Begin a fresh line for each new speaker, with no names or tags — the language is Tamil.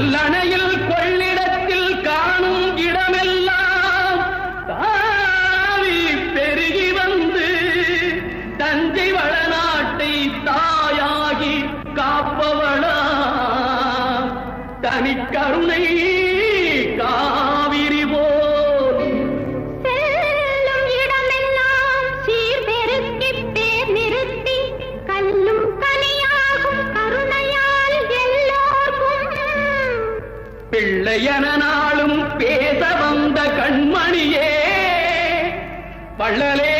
கல்லணையில் கொள்ளிடத்தில் காணும் இடமெல்லாம் தாவி பெருகி வந்து தஞ்சை வளநாட்டை தாயாகி காப்பவளா தனி கருணை பிள்ளையன நாளும் பேச வந்த கண்மணியே வள்ளலே